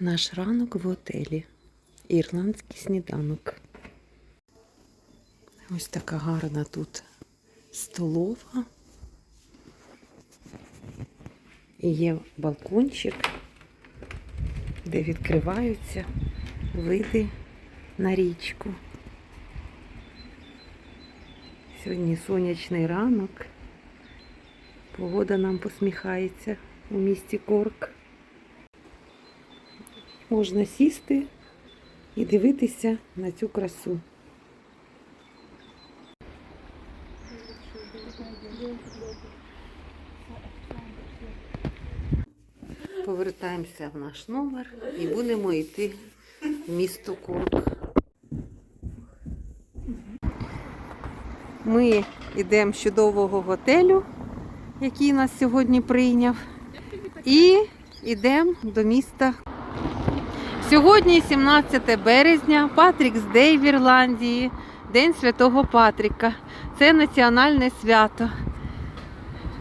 Наш ранок в готелі. Ірландський сніданок. Ось така гарна тут столова. І є балкончик, де відкриваються види на річку. Сьогодні сонячний ранок. Погода нам посміхається у місті Корк. Можна сісти і дивитися на цю красу. Повертаємося в наш номер і будемо йти в місто Корк. Ми йдемо з чудового готелю, який нас сьогодні прийняв, і йдемо до міста Сьогодні 17 березня, Патрікс Дей в Ірландії, День Святого Патріка. Це національне свято,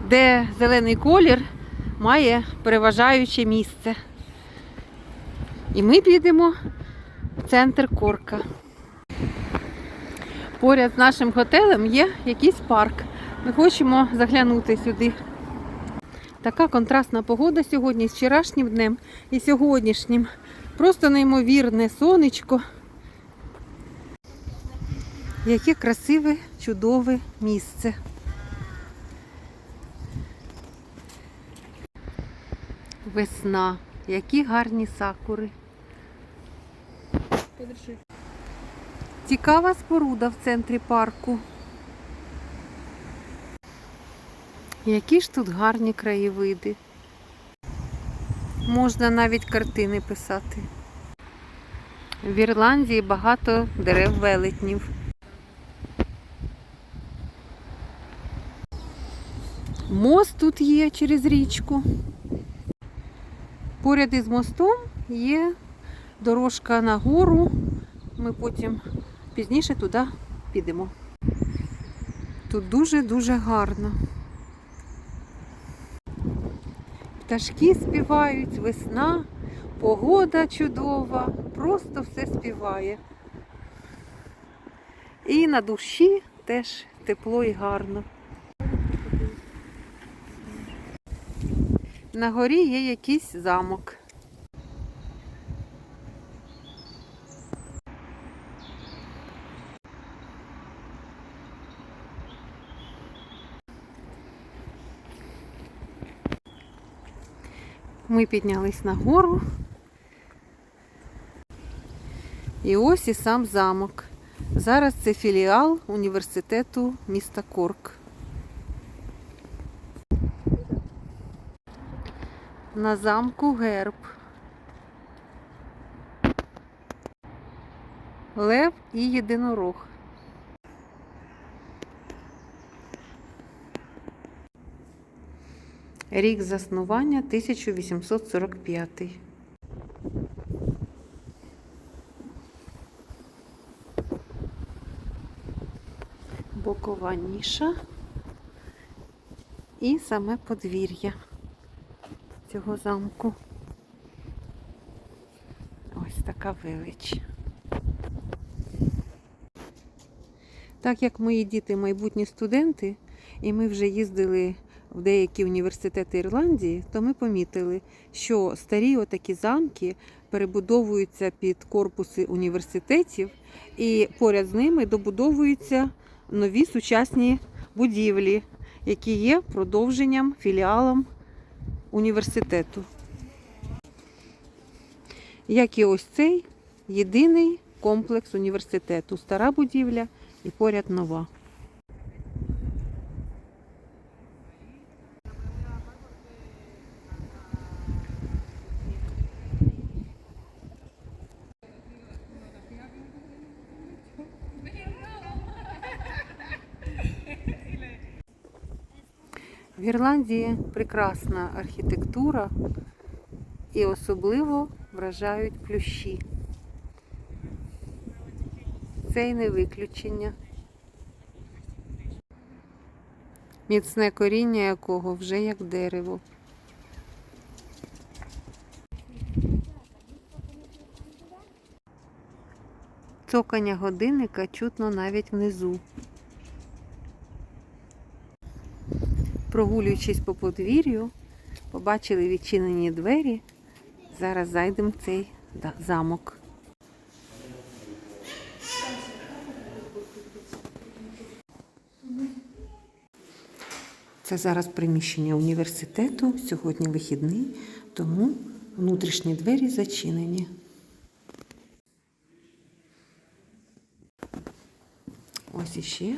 де зелений колір має переважаюче місце. І ми підемо в центр Корка. Поряд з нашим готелем є якийсь парк. Ми хочемо заглянути сюди. Така контрастна погода сьогодні з вчорашнім днем і сьогоднішнім. Просто неймовірне сонечко. Яке красиве, чудове місце. Весна. Які гарні сакури. Цікава споруда в центрі парку. Які ж тут гарні краєвиди. Можна навіть картини писати. В Ірландії багато дерев велетнів. Мост тут є через річку. Поряд із мостом є дорожка на гору. Ми потім пізніше туди підемо. Тут дуже-дуже гарно. Пташки співають, весна, погода чудова, просто все співає. І на душі теж тепло і гарно. На горі є якийсь замок. Ми піднялись на гору. І ось і сам замок. Зараз це філіал університету міста Корк. На замку герб. Лев і єдинорог. Рік заснування 1845. Бокова ніша і саме подвір'я цього замку. Ось така велич. Так як мої діти майбутні студенти, і ми вже їздили в деякі університети Ірландії, то ми помітили, що старі отакі замки перебудовуються під корпуси університетів, і поряд з ними добудовуються нові сучасні будівлі, які є продовженням філіалом університету. Як і ось цей єдиний комплекс університету. Стара будівля і поряд нова. Ірландії прекрасна архітектура і особливо вражають плющі. Це й не виключення. Міцне коріння якого вже як дерево. Цокання годинника чутно навіть внизу. Прогулюючись по подвір'ю, побачили відчинені двері. Зараз зайдемо в цей замок. Це зараз приміщення університету. Сьогодні вихідний, тому внутрішні двері зачинені. Ось іще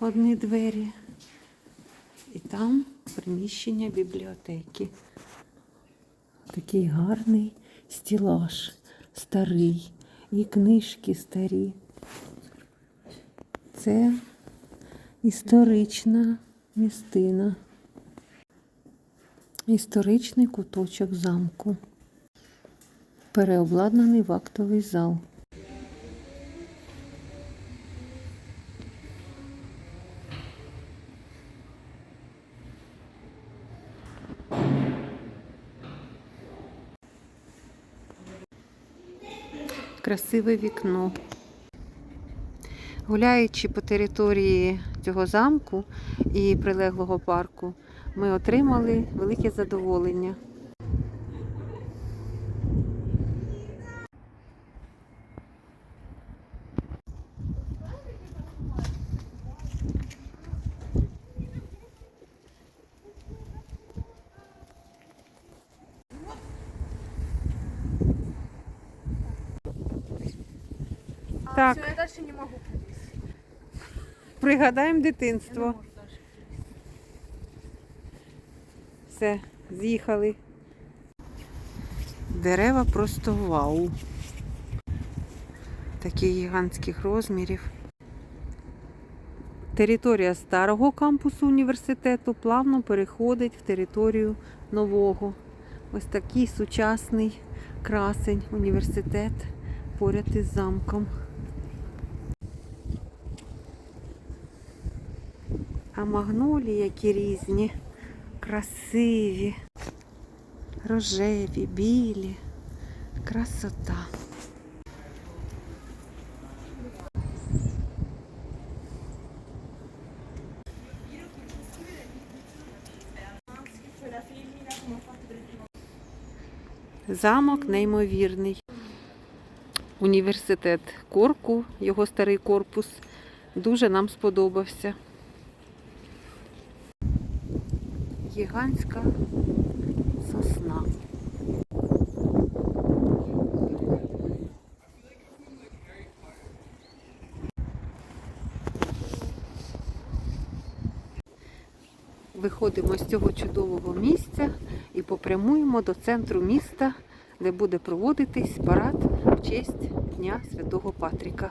одні двері. І там приміщення бібліотеки. Такий гарний стілаж, старий, і книжки старі. Це історична містина. Історичний куточок замку. Переобладнаний в актовий зал. Красиве вікно. Гуляючи по території цього замку і прилеглого парку, ми отримали велике задоволення. Так. Все, я дальше не могу. Пригадаємо дитинство. Все, з'їхали. Дерева просто вау. Таких гігантських розмірів. Територія старого кампусу університету плавно переходить в територію нового. Ось такий сучасний красень університет поряд із замком. А магнолії які різні, красиві, рожеві, білі. Красота. Замок неймовірний. Університет Корку, його старий корпус, дуже нам сподобався. Гігантська сосна. Виходимо з цього чудового місця і попрямуємо до центру міста, де буде проводитись парад в честь Дня Святого Патріка.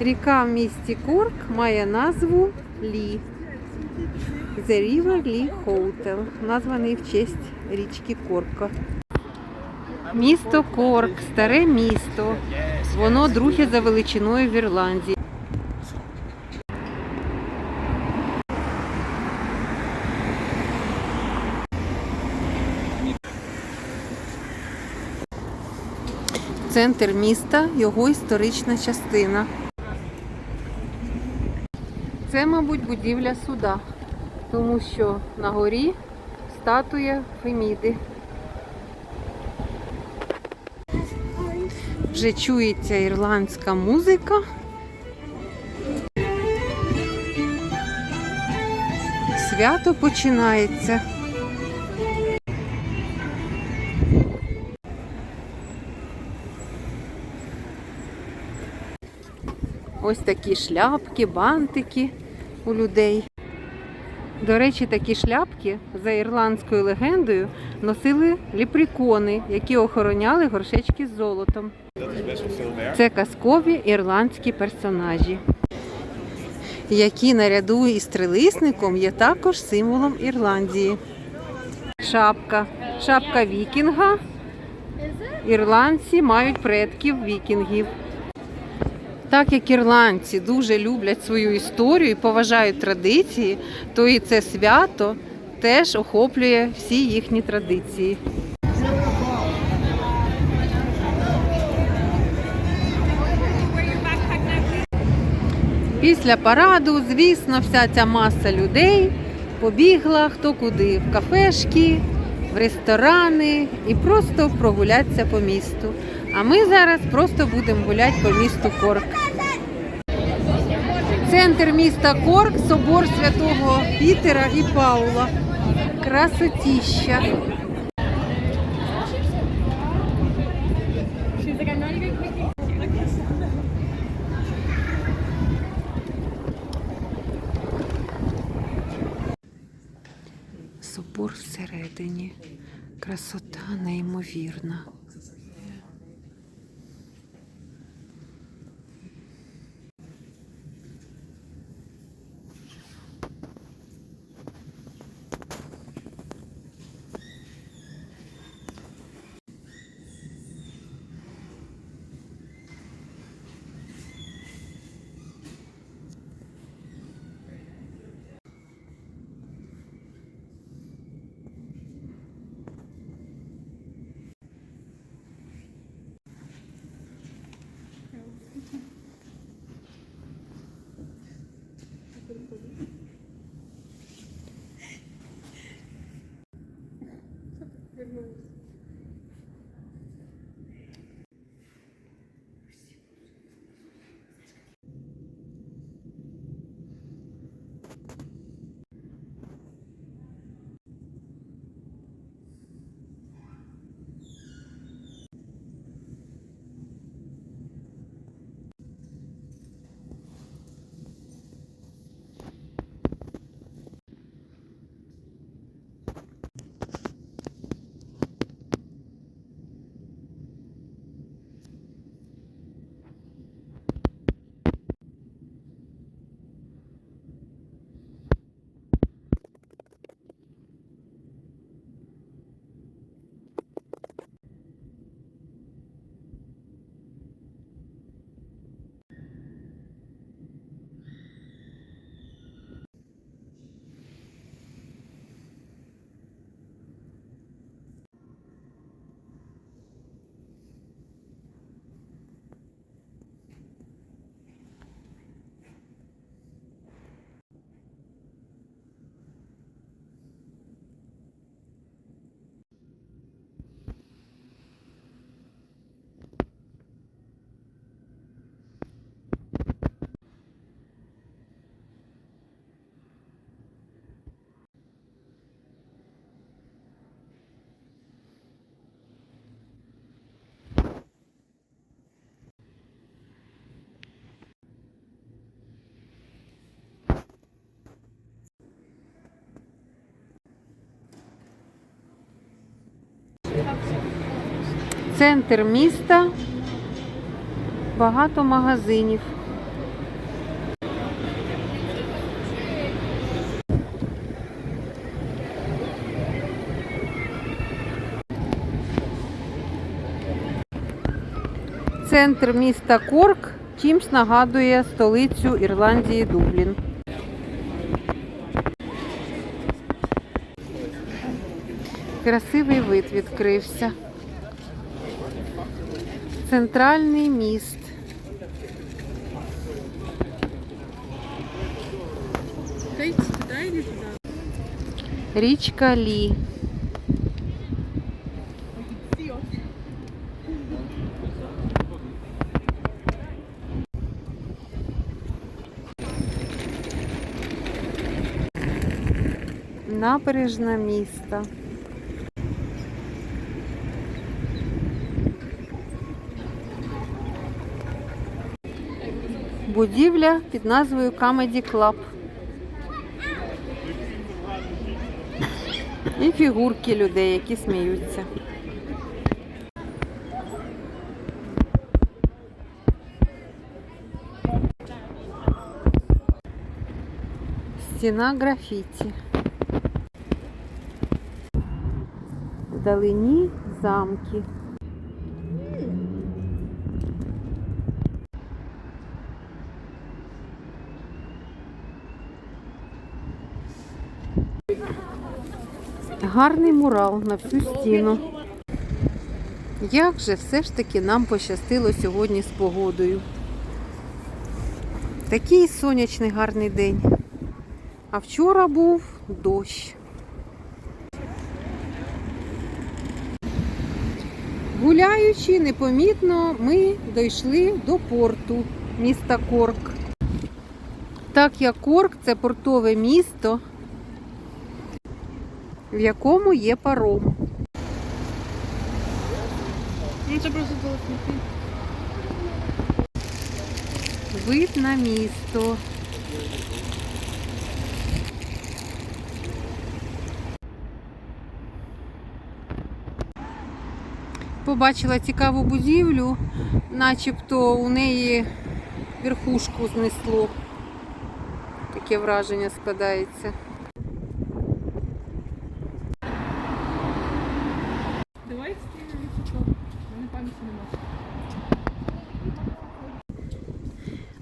Ріка в місті Корк має назву Лі. The River Lee Hotel, названий в честь річки Корка. Місто Корк, старе місто. Воно друге за величиною в Ірландії. Центр міста, його історична частина. Це, мабуть, будівля суда, тому що на горі статуя Феміди. Вже чується ірландська музика. Свято починається. Ось такі шляпки, бантики у людей. До речі, такі шляпки за ірландською легендою носили ліпрікони, які охороняли горшечки з золотом. Це казкові ірландські персонажі, які наряду із трилисником є також символом Ірландії. Шапка. Шапка вікінга. Ірландці мають предків вікінгів. Так як ірландці дуже люблять свою історію і поважають традиції, то і це свято теж охоплює всі їхні традиції. Після параду, звісно, вся ця маса людей побігла хто куди в кафешки, в ресторани і просто прогулятися по місту. А ми зараз просто будемо гуляти по місту Корк. Центр міста Корк, собор святого Пітера і Паула. Красотіща. Собор всередині. Красота неймовірна. Центр міста. Багато магазинів. Центр міста Корк чимсь нагадує столицю Ірландії Дублін. Красивий вид відкрився. Центральний міст. Дайте туда или туда? Річка Лі. Набережна міста. Будівля під назвою Comedy Club. фігурки людей, які сміються. Стіна графіті. Вдалині замки. Гарний мурал на всю стіну. Як же все ж таки нам пощастило сьогодні з погодою. Такий сонячний гарний день. А вчора був дощ. Гуляючи непомітно, ми дійшли до порту міста Корк. Так як Корк це портове місто, в якому є паром. Ну це просто золотий. Вид на місто. Побачила цікаву будівлю, начебто у неї верхушку знесло. Таке враження складається.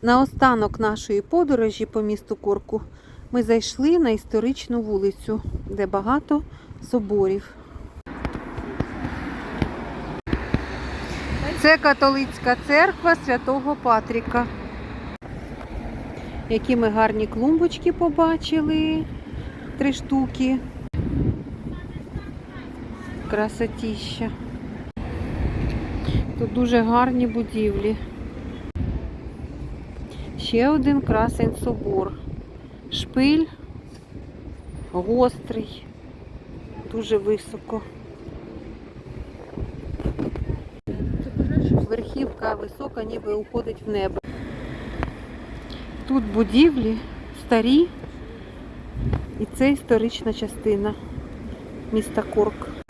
На останок нашої подорожі по місту Корку ми зайшли на історичну вулицю, де багато соборів. Це католицька церква святого Патріка. Які ми гарні клумбочки побачили. Три штуки. Красотіща. Тут дуже гарні будівлі. Ще один красень собор. Шпиль гострий, дуже високо. Верхівка висока, ніби уходить в небо. Тут будівлі старі, і це історична частина міста Корк.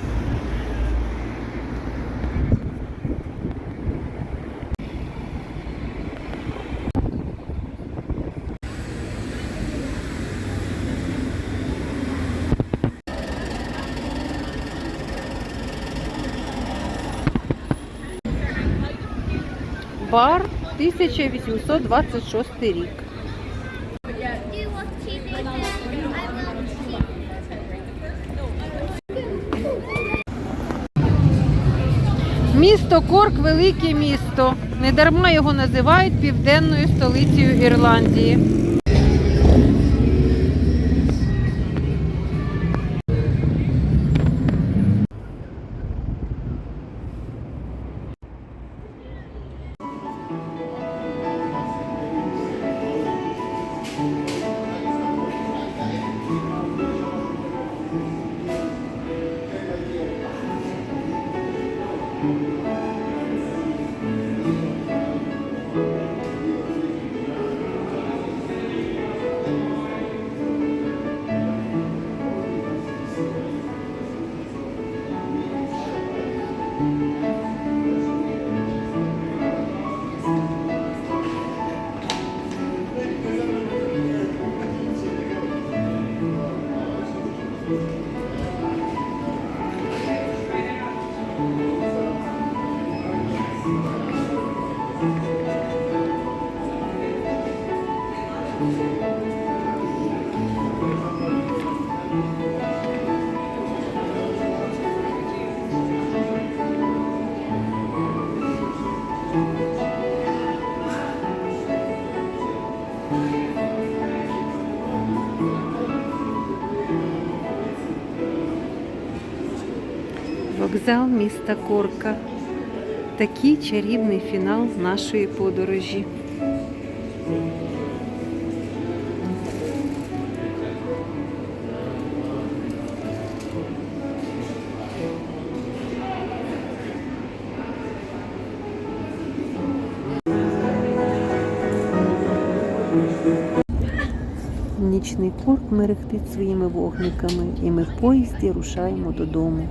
Бар 1826 рік. Місто Корк велике місто. Недарма його називають південною столицею Ірландії. Música Вокзал міста Корка. Такий чарівний фінал нашої подорожі. Нічний порт мерехтить своїми вогниками, і ми в поїзді рушаємо додому.